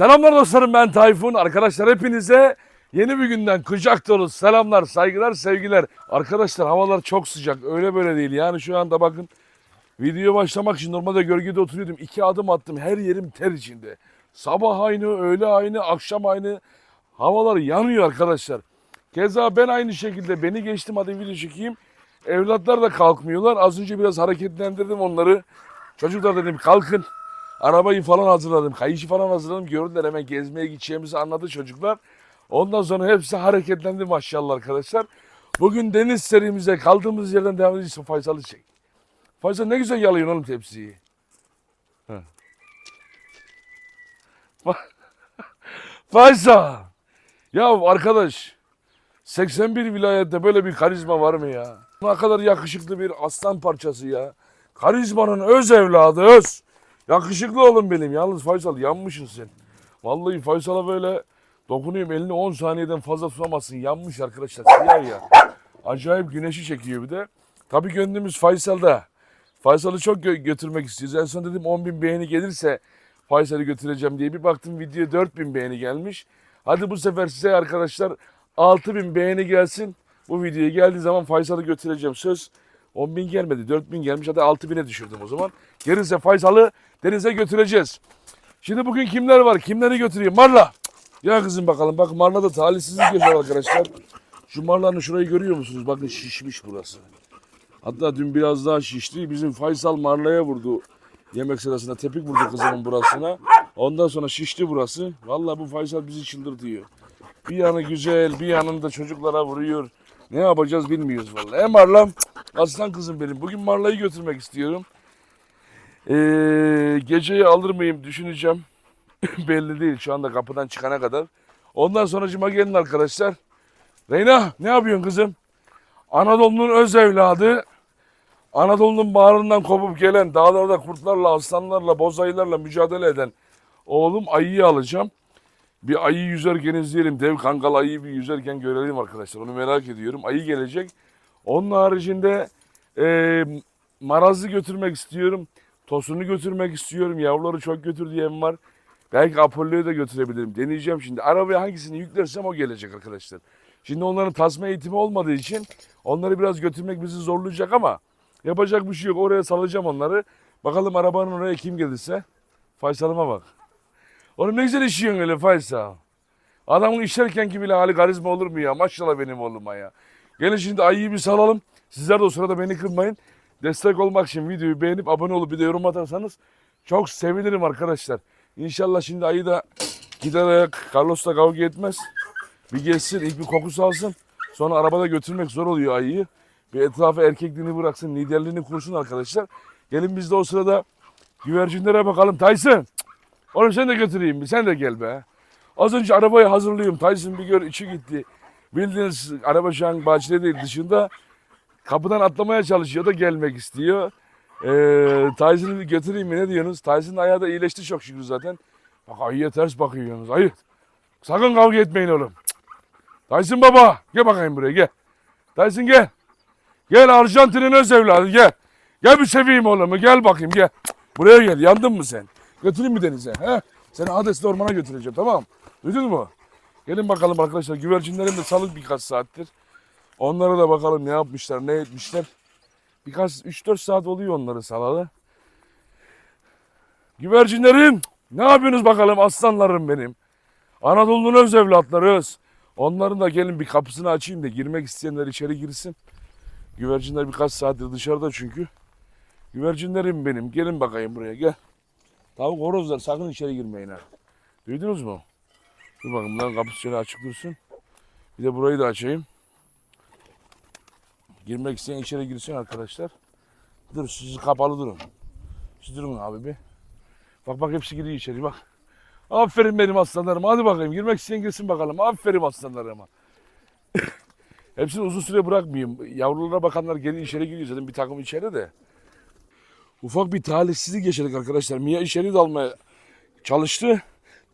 Selamlar dostlarım ben Tayfun. Arkadaşlar hepinize yeni bir günden kucak dolu selamlar, saygılar, sevgiler. Arkadaşlar havalar çok sıcak. Öyle böyle değil. Yani şu anda bakın video başlamak için normalde gölgede oturuyordum. İki adım attım. Her yerim ter içinde. Sabah aynı, öğle aynı, akşam aynı. Havalar yanıyor arkadaşlar. Keza ben aynı şekilde beni geçtim hadi video çekeyim. Evlatlar da kalkmıyorlar. Az önce biraz hareketlendirdim onları. Çocuklar dedim kalkın. Arabayı falan hazırladım. Kayışı falan hazırladım. Gördüler hemen gezmeye gideceğimizi anladı çocuklar. Ondan sonra hepsi hareketlendi maşallah arkadaşlar. Bugün deniz serimize kaldığımız yerden devam edeceğiz. Faysal'ı çek. Faysal ne güzel yalıyorsun oğlum tepsiyi. Faysal. Ya arkadaş 81 vilayette böyle bir karizma var mı ya? Ne kadar yakışıklı bir aslan parçası ya. Karizmanın öz evladı öz. Yakışıklı oğlum benim. Yalnız Faysal yanmışsın sen. Vallahi Faysal'a böyle dokunuyorum elini 10 saniyeden fazla tutamazsın. Yanmış arkadaşlar siyah ya. Acayip güneşi çekiyor bir de. Tabii gönlümüz Faysal'da. Faysal'ı çok gö- götürmek istiyoruz. En son dedim 10 bin beğeni gelirse Faysal'ı götüreceğim diye. Bir baktım video 4 bin beğeni gelmiş. Hadi bu sefer size arkadaşlar 6 bin beğeni gelsin. Bu videoya geldiği zaman Faysal'ı götüreceğim. Söz 10 bin gelmedi. 4 bin gelmiş. Hadi 6 bine düşürdüm o zaman. Gelirse Faysal'ı denize götüreceğiz. Şimdi bugün kimler var? Kimleri götüreyim? Marla. Ya kızım bakalım. Bak Marla da talihsizlik yaşar arkadaşlar. Şu Marla'nın şurayı görüyor musunuz? Bakın şişmiş burası. Hatta dün biraz daha şişti. Bizim Faysal Marla'ya vurdu. Yemek sırasında tepik vurdu kızımın burasına. Ondan sonra şişti burası. Vallahi bu Faysal bizi çıldırtıyor. Bir yanı güzel, bir yanında çocuklara vuruyor. Ne yapacağız bilmiyoruz vallahi. E Marlam, aslan kızım benim. Bugün Marla'yı götürmek istiyorum. Ee, geceyi alır mıyım düşüneceğim. Belli değil şu anda kapıdan çıkana kadar. Ondan sonra cima gelin arkadaşlar. Reyna ne yapıyorsun kızım? Anadolu'nun öz evladı. Anadolu'nun bağrından kopup gelen dağlarda kurtlarla, aslanlarla, bozayılarla mücadele eden oğlum ayıyı alacağım. Bir ayı yüzerken izleyelim. Dev kangal ayıyı bir yüzerken görelim arkadaşlar. Onu merak ediyorum. Ayı gelecek. Onun haricinde e, marazı götürmek istiyorum. Tosunu götürmek istiyorum. Yavruları çok götür diyen var. Belki Apollo'yu da götürebilirim. Deneyeceğim şimdi. Arabaya hangisini yüklersem o gelecek arkadaşlar. Şimdi onların tasma eğitimi olmadığı için onları biraz götürmek bizi zorlayacak ama yapacak bir şey yok. Oraya salacağım onları. Bakalım arabanın oraya kim gelirse. Faysal'ıma bak. Oğlum ne güzel işiyorsun öyle Faysal. Adamın işlerkenki bile hali karizma olur mu ya? Maşallah benim oğluma ya. Gelin şimdi ayıyı bir salalım. Sizler de o sırada beni kırmayın. Destek olmak için videoyu beğenip abone olup bir de yorum atarsanız çok sevinirim arkadaşlar. İnşallah şimdi ayı da gider ayak Carlos'la kavga etmez. Bir geçsin ilk bir kokusu alsın. Sonra arabada götürmek zor oluyor ayıyı. Bir etrafa erkekliğini bıraksın, liderliğini kursun arkadaşlar. Gelin biz de o sırada güvercinlere bakalım. Tyson! Oğlum sen de götüreyim bir. Sen de gel be. Az önce arabayı hazırlıyorum. Tyson bir gör içi gitti. Bildiğiniz araba şu an bahçede değil dışında. Kapıdan atlamaya çalışıyor da gelmek istiyor. Ee, Tyson'ı götüreyim mi ne diyorsunuz? Tyson'ın ayağı da iyileşti çok şükür zaten. Bak ayıya ters bakıyorsunuz. Ayı. Sakın kavga etmeyin oğlum. Tyson baba. Gel bakayım buraya gel. Tyson gel. Gel Arjantin'in öz evladı gel. Gel bir seveyim oğlumu gel bakayım gel. Buraya gel yandın mı sen? Götüreyim mi denize? He? Seni Hades'te ormana götüreceğim tamam? Duydun mu? Gelin bakalım arkadaşlar. Güvercinlerim de salık birkaç saattir. Onlara da bakalım ne yapmışlar, ne etmişler. Birkaç 3-4 saat oluyor onları salalı. Güvercinlerim ne yapıyorsunuz bakalım aslanlarım benim. Anadolu'nun öz evlatları öz. Onların da gelin bir kapısını açayım da girmek isteyenler içeri girsin. Güvercinler birkaç saattir dışarıda çünkü. Güvercinlerim benim. Gelin bakayım buraya gel. Tavuk horozlar sakın içeri girmeyin ha. Duydunuz mu? Dur bakın bunların kapısı şöyle açık dursun. Bir de burayı da açayım. Girmek isteyen içeri girsin arkadaşlar. Dur siz kapalı durun. Siz durun abi bir. Bak bak hepsi giriyor içeri bak. Aferin benim aslanlarıma. Hadi bakayım girmek isteyen girsin bakalım. Aferin aslanlarıma. Hepsini uzun süre bırakmayayım. Yavrulara bakanlar geri içeri giriyor zaten bir takım içeri de. Ufak bir talihsizlik yaşadık arkadaşlar. Mia içeri dalmaya çalıştı.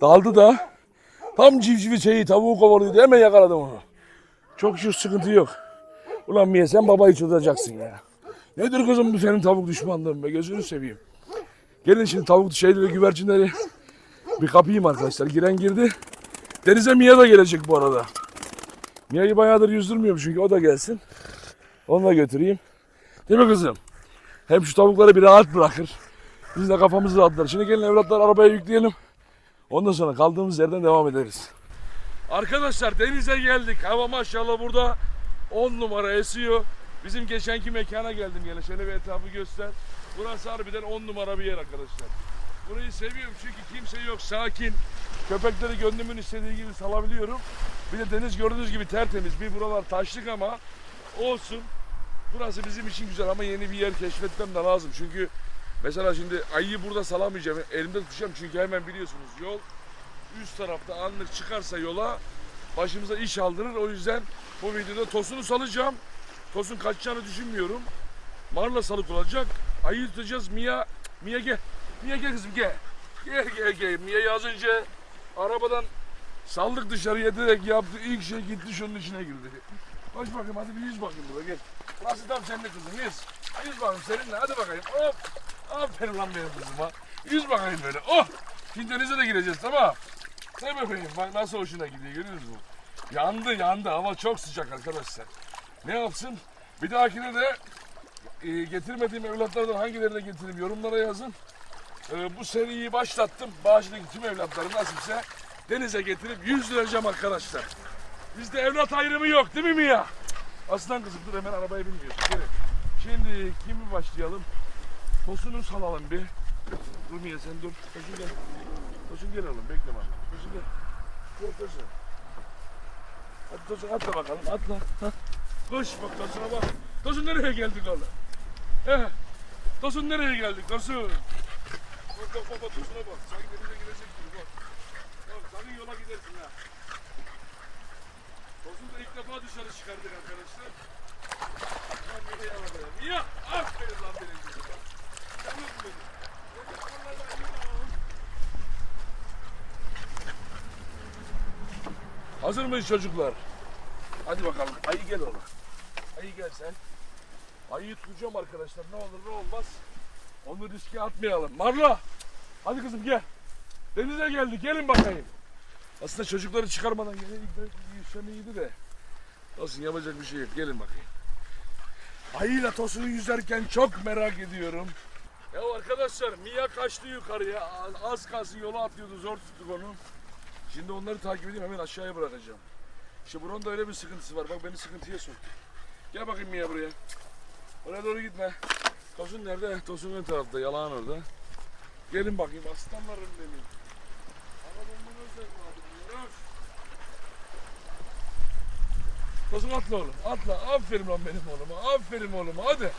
Daldı da tam civcivi şeyi tavuğu kovalıyordu. Hemen yakaladım onu. Çok şükür sıkıntı yok. Ulan Mia sen babayı çıldırtacaksın ya. Nedir kızım bu senin tavuk düşmanlığın be gözünü seveyim. Gelin şimdi tavuk şeyleri güvercinleri Bir kapayım arkadaşlar. Giren girdi. Denize Mia da gelecek bu arada. Mia'yı bayağıdır yüzdürmüyorum çünkü o da gelsin. Onu da götüreyim. Değil mi kızım? Hem şu tavukları bir rahat bırakır. Biz de kafamızı rahatlar. Şimdi gelin evlatlar arabaya yükleyelim. Ondan sonra kaldığımız yerden devam ederiz. Arkadaşlar denize geldik. Hava maşallah burada 10 numara esiyor. Bizim geçenki mekana geldim gene. Şöyle bir etrafı göster. Burası harbiden 10 numara bir yer arkadaşlar. Burayı seviyorum çünkü kimse yok. Sakin. Köpekleri gönlümün istediği gibi salabiliyorum. Bir de deniz gördüğünüz gibi tertemiz. Bir buralar taşlık ama olsun. Burası bizim için güzel ama yeni bir yer keşfetmem de lazım. Çünkü mesela şimdi ayıyı burada salamayacağım. Elimde tutacağım çünkü hemen biliyorsunuz yol üst tarafta anlık çıkarsa yola başımıza iş aldırır. O yüzden bu videoda tosunu salacağım. Tosun kaçacağını düşünmüyorum. Marla salık olacak. Ayı tutacağız. Mia, Mia gel. Mia gel kızım gel. Gel gel gel. Mia'yı az önce arabadan saldık dışarıya direkt yaptı. İlk şey gitti şunun içine girdi. Koş bakayım hadi bir yüz bakayım burada gel. Burası tam sende kızım yüz. Yüz bakayım seninle hadi bakayım. Hop. Aferin lan benim kızıma. Yüz bakayım böyle. Oh. Şimdi de gireceğiz tamam. Sen bakayım bak nasıl hoşuna gidiyor görüyor musun? Yandı yandı hava çok sıcak arkadaşlar. Ne yapsın? Bir dahakine de e, getirmediğim evlatlardan hangilerine getireyim yorumlara yazın. E, bu seriyi başlattım. Bağcı'daki tüm evlatları nasipse denize getirip yüzdüreceğim arkadaşlar. Bizde evlat ayrımı yok değil mi Mia? Aslan kızım dur hemen arabaya binmiyorsun. Gelin. Şimdi kimi başlayalım? Tosunu salalım bir. Mia sen dur. Tosun gel. Tosun gel oğlum bekleme. Tosun gel. Gel Tosun. Hadi Tosun atla bakalım atla. Ha. Koş bak Tosun'a bak. Tosun nereye geldik oğlum? He. Tosun nereye geldik Tosun? Bak bak bak Tosun'a bak. Sanki denize girecek gibi bak. Bak sakın yola gidersin ha. Tosun da ilk defa dışarı çıkardık arkadaşlar. Lan nereye alabilirim? Ya aferin lan benim kızım bak. Canım benim. Vallahi iyi lan. Hazır mıyız çocuklar? Hadi bakalım. Ayı gel oğlum. Ayı gel sen. Ayıyı tutacağım arkadaşlar. Ne olur ne olmaz. Onu riske atmayalım. Marla. Hadi kızım gel. Denize geldik. Gelin bakayım. Aslında çocukları çıkarmadan yüzsem iyiydi de. Olsun yapacak bir şey yok. Gelin bakayım. Ayıyla tosunu yüzerken çok merak ediyorum. Ya arkadaşlar Mia kaçtı yukarıya. Az kalsın yola atlıyordu. Zor tuttuk onu. Şimdi onları takip edeyim hemen aşağıya bırakacağım. İşte buranın da öyle bir sıkıntısı var. Bak beni sıkıntıya soktu. Gel bakayım Mia buraya. Oraya doğru gitme. Tosun nerede? Tosun ön tarafta. Yalan orada. Gelin bakayım aslanlarım benim. Arabamın özel vardı. Tosun atla oğlum. Atla. Aferin lan benim oğluma. Aferin oğluma. Hadi.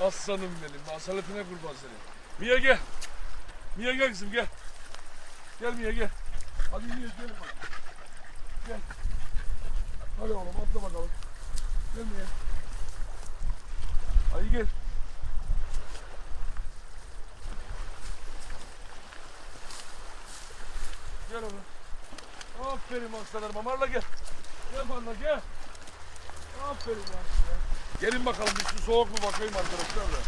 Aslanım benim. Asaletine kurban senin. Mia gel. Mia gel kızım gel. Gel Mia gel. Hadi Mia gelin bak. Gel. Hadi oğlum atla bakalım. Gel Mia. Hadi gel. Gel oğlum. Aferin aslanlarıma. Marla gel. Gel Marla gel. Aferin lan. Gelin bakalım su soğuk mu bakayım arkadaşlar da.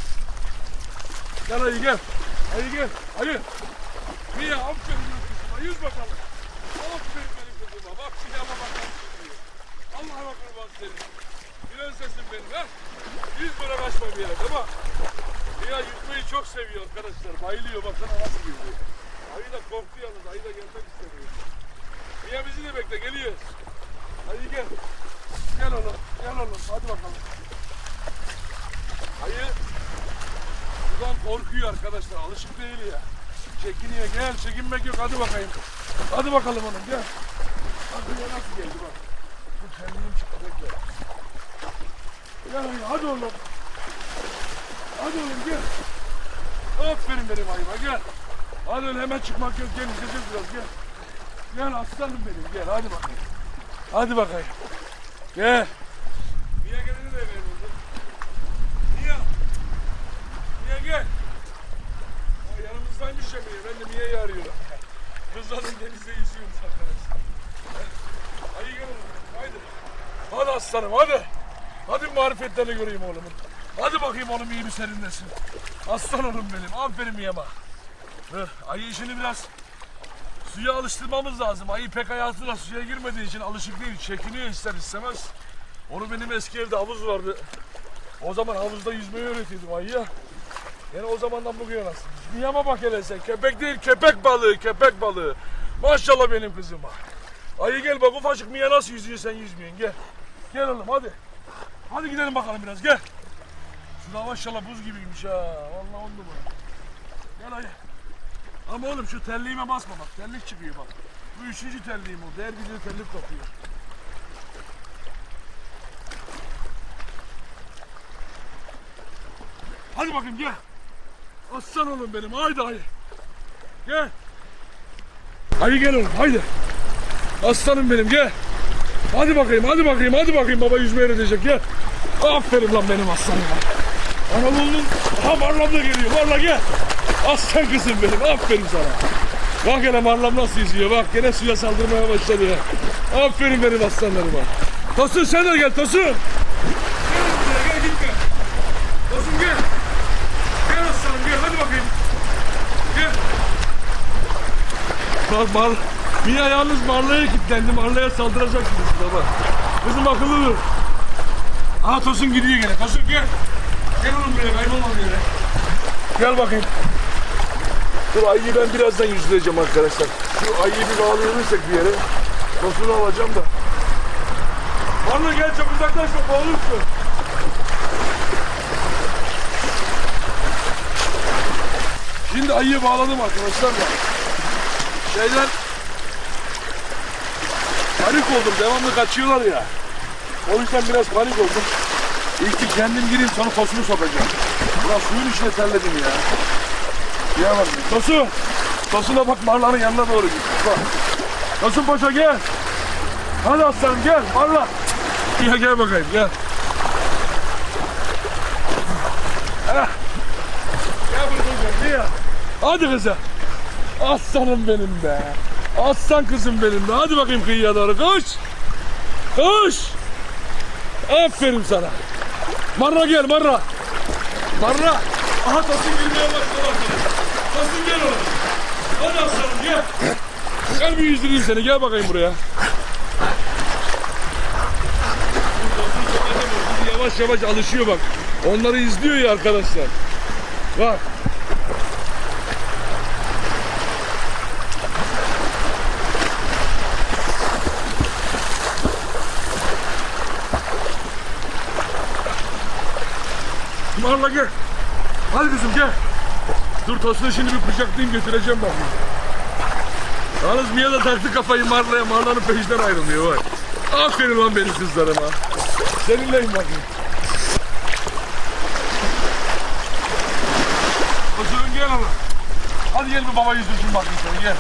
Gel ayı gel. Ayı gel. Ayı. Mia aferin kızıma. Yüz bakalım. Aferin benim kızıma. Bak silahıma bakalım. Allah'a kurban senin. Prensesim benim ha. Yüz böyle kaçma bir yere tamam. Mia yüzmeyi çok seviyor arkadaşlar. Bayılıyor baksana nasıl yüzüyor. Ayı da korktu yalnız. Ayı da gelmek istemiyor. Mia bizi de bekle geliyoruz. Hadi gel. Gel oğlum. Gel oğlum. Hadi bakalım. Ayı sudan korkuyor arkadaşlar. Alışık değil ya. Çekiniyor. Gel çekinmek yok. Hadi bakayım. Hadi bakalım oğlum gel. Bak buraya nasıl geldi bak. Bu kendini çıktı. Bekle. Gel. Hadi oğlum. Hadi oğlum gel. Aferin benim ayıma gel. Hadi öyle hemen çıkmak yok. Gel izleyeceğiz biraz gel. Gel aslanım benim gel. Hadi bakayım. Hadi bakayım. Gel. Niye gelini de vereyim oğlum. Niye? Gel? Aa, yanımızdaymış ya. Ben de Mia'yı arıyorum. Kızların denizde yüzüyoruz arkadaşlar. Hadi gel oğlum. Haydi. Hadi aslanım hadi. Hadi marifetlerini göreyim oğlumun. Hadi bakayım oğlum iyi bir serinlesin. Aslan oğlum benim. Aferin. Dur, Ayı işini biraz suya alıştırmamız lazım. Ayı pek hayatıyla suya girmediği için alışık değil. Çekiniyor ister istemez. Onu benim eski evde havuz vardı. O zaman havuzda yüzmeyi öğretiyordum ayıya. Yani o zamandan bugüne nasıl? Yüzmeyeme bak hele sen. Köpek değil köpek balığı köpek balığı. Maşallah benim kızıma. Ayı gel bak ufacık Mia nasıl yüzüyor sen yüzmüyorsun gel. Gel oğlum hadi. Hadi gidelim bakalım biraz gel. Şurada maşallah buz gibiymiş ha. Vallahi on numara. Gel ayı. Ama oğlum şu terliğime basma bak. Terlik çıkıyor bak. Bu üçüncü terliğim oldu. Her video terlik kopuyor. Hadi bakayım gel. Aslan oğlum benim. Haydi haydi. Gel. Haydi gel oğlum haydi. Aslanım benim gel. Hadi bakayım hadi bakayım hadi bakayım baba yüzme öğretecek gel. Aferin lan benim aslanıma. Anadolu'nun ha Marlam da geliyor. Marla gel. Aslan kızım benim. Aferin sana. Bak hele Marlam nasıl yüzüyor. Bak gene suya saldırmaya başladı ya. Aferin benim aslanlarıma. Tosun sen de gel Tosun. Gel buraya, gel gitme. Tosun gel. Gel aslanım gel hadi bakayım. Gel. Bak Mar Mia yalnız Marla'ya kilitlendi. Marla'ya saldıracak şimdi baba. Kızım akıllı dur. Aha Tosun gidiyor gene. Tosun gel. Gel oğlum buraya kaybolma bir yere. Gel bakayım. Dur ayıyı ben birazdan yüzleyeceğim arkadaşlar. Şu ayıyı bir bağlayabilirsek bir yere. Tosun'u alacağım da. Marla gel çok uzaklaşma boğulursun. Şimdi ayıyı bağladım arkadaşlar da. Şeyden panik oldum. Devamlı kaçıyorlar ya. O yüzden biraz panik oldum. İlk bir kendim gireyim sonra tosunu sokacağım. Ulan suyun içine terledim ya. Bak. Tosun. Tosun'a bak marlanın yanına doğru git. Bak. Tosun Paşa gel. Hadi aslanım gel. Marla. Ya gel bakayım gel. Heh. Gel buraya gel. Hadi kızım. Aslanım benim be. Aslan kızım benim be. Hadi bakayım kıyıya doğru. Koş. Koş. Aferin sana. Marra gel marra. Marra. Aha Tosun girmeye başladı. Tosun gel oğlum. Hadi aslanım gel. Gel bir yüzdüreyim seni. Gel bakayım buraya. Yavaş yavaş alışıyor bak. Onları izliyor ya arkadaşlar. Bak. Marla gel. Hadi kızım gel. Dur Tosun'u şimdi bir kucaklayayım götüreceğim bak. Yalnız Mia da taktı kafayı Marla'ya. Marla'nın peşinden ayrılmıyor bak. Aferin lan benim kızlarıma. Seninleyim bakayım. Tosun gel oğlum. Hadi gel bir baba yüzdürsün bakayım seni gel.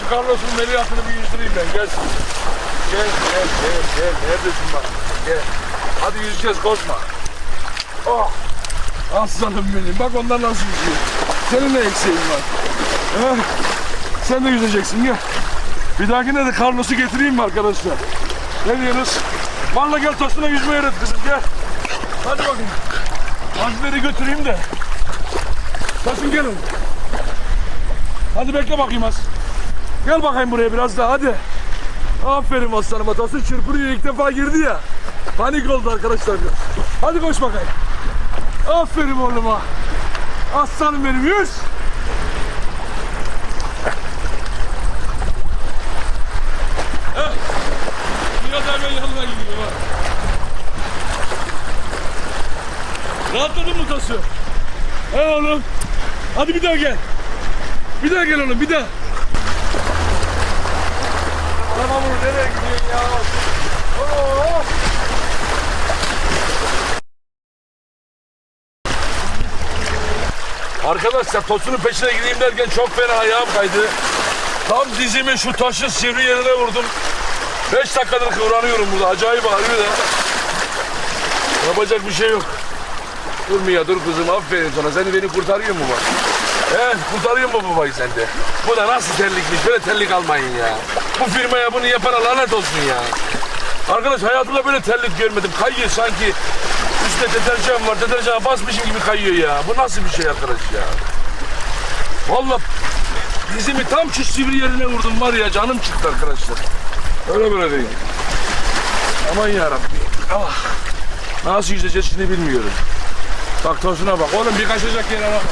Şu Carlos'un Melihat'ını bir yüzdüreyim ben gel. Gel gel gel gel. Neredesin bak. Gel. Hadi yüzeceğiz koşma. Oh. Aslanım benim. Bak onlar nasıl yüzüyor. Senin ne eksiğin var? Ha? Sen de yüzeceksin gel. Bir dahakine de Carlos'u getireyim mi arkadaşlar? Ne diyorsunuz? Valla gel Tosun'a yüzmeyi öğret kızım gel. Hadi bakayım. Azileri götüreyim de. Tosun gel oğlum. Hadi bekle bakayım az. Gel bakayım buraya biraz daha hadi. Aferin aslanıma. Tosun çırpırıyor ilk defa girdi ya. Panik oldu arkadaşlar. Hadi koş bakayım. Aferin oğluma. Aslanım benim yüz. Heh. Biraz hemen yanına gidiyor bak. Rahatladın mı Tosu? He oğlum. Hadi bir daha gel. Bir daha gel oğlum bir daha. Tamam oğlum nereye gidiyorsun ya? Oo. Arkadaşlar Tosun'un peşine gideyim derken çok fena ayağım kaydı. Tam dizimi şu taşın sivri yerine vurdum. 5 dakikadır kıvranıyorum burada. Acayip ağrıyor da. Yapacak bir şey yok. Dur Mia dur kızım aferin sana. Seni beni kurtarıyor mu bak? He kurtarıyor mu babayı sende? Bu da nasıl terlikmiş? Böyle terlik almayın ya. Bu firmaya bunu yapana lanet olsun ya. Arkadaş hayatımda böyle terlik görmedim. Kayıyor sanki. Üstte deterjan var. Deterjana basmışım gibi kayıyor ya. Bu nasıl bir şey arkadaş ya? Vallahi Dizimi tam şu sivri yerine vurdum var ya canım çıktı arkadaşlar. Öyle böyle değil. Aman yarabbim. Ah. Nasıl yüzeceğiz şimdi bilmiyorum. Bak tosuna bak. Oğlum bir kaçacak yere bak.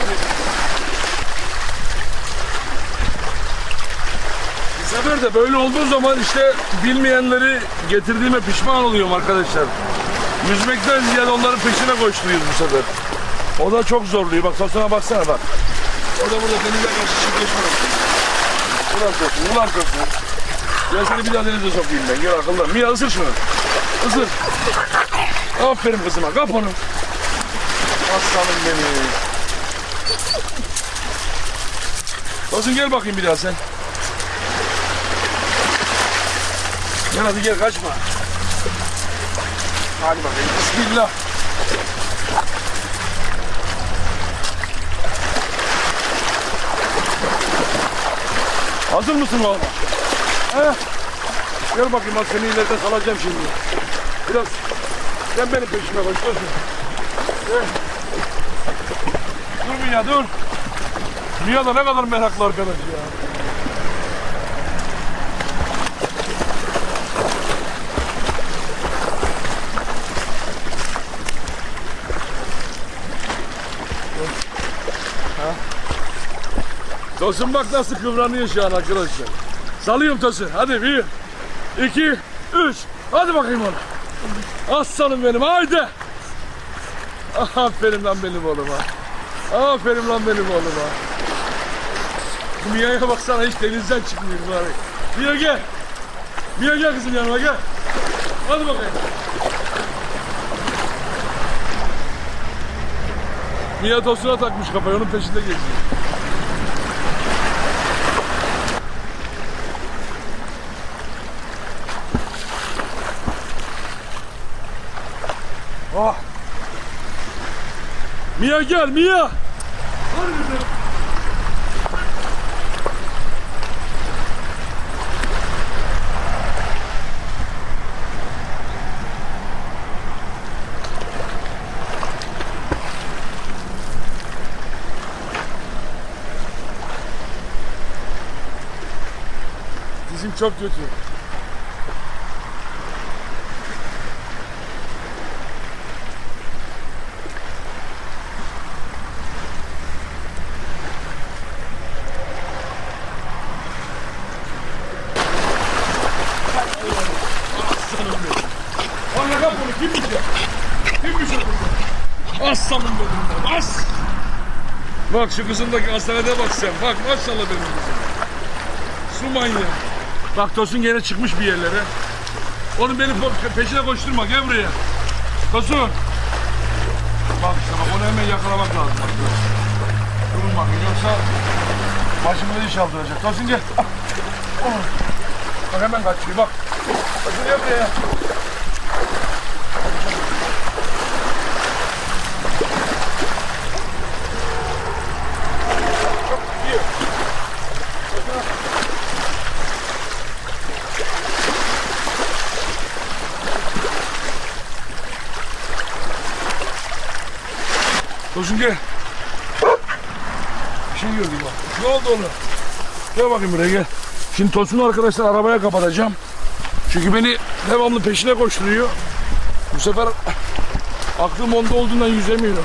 Bir sefer de böyle olduğu zaman işte bilmeyenleri getirdiğime pişman oluyorum arkadaşlar. Yüzmekten ziyade onların peşine koşturuyoruz bu sefer. O da çok zorluyor. Bak tosuna baksana bak. O da burada denize karşı çiftleşmiyor. Ulan tosun, ulan tosun. Gel seni bir daha denize sokayım ben. Gel akıllı. Mia ısır şunu. Isır. Aferin kızıma. Kap onu. Aslanım benim. Tosun gel bakayım bir daha sen. Gel hadi gel kaçma. Hadi bakayım. Bismillah. Hazır mısın oğlum? He? Gel bakayım bak seni ileride salacağım şimdi. Biraz sen benim peşime koş dur. Dur Mia dur. Mia da ne kadar meraklı arkadaş ya. Tosun bak nasıl kıvranıyor şu an arkadaşlar. Salıyorum Tosun. Hadi bir, iki, üç. Hadi bakayım ona. Aslanım benim haydi. Aferin lan benim oğluma. Aferin lan benim oğluma. Mia'ya baksana hiç denizden çıkmıyor bari. Mia gel. Mia gel kızım yanıma gel. Hadi bakayım. Mia tosuna takmış kafayı onun peşinde geziyor. Oh. Mia gel Mia. Hadi kızım. Dizim çok kötü. Aslanım benim. Bana kap onu kimmiş ya? Kimmiş o kızım? Aslanım benim. As! Bak şu kızımdaki asalete bak sen. Bak maşallah benim kızım. Su manyağı. Bak Tosun gene çıkmış bir yerlere. Benim pe- peşine koşturma. Gel buraya. Tosun. Bak işte bak onu hemen yakalamak lazım. Bak, dur. Durun bakın yoksa başımıza iş aldıracak. Tosun gel. Oh. Bak hemen kaçıyor bak. Tosun gel buraya. Gel. Bir şey gördüm bak. Ne oldu onu? Gel bakayım buraya gel. Şimdi Tosun'u arkadaşlar arabaya kapatacağım. Çünkü beni devamlı peşine koşturuyor. Bu sefer aklım onda olduğundan yüzemiyorum.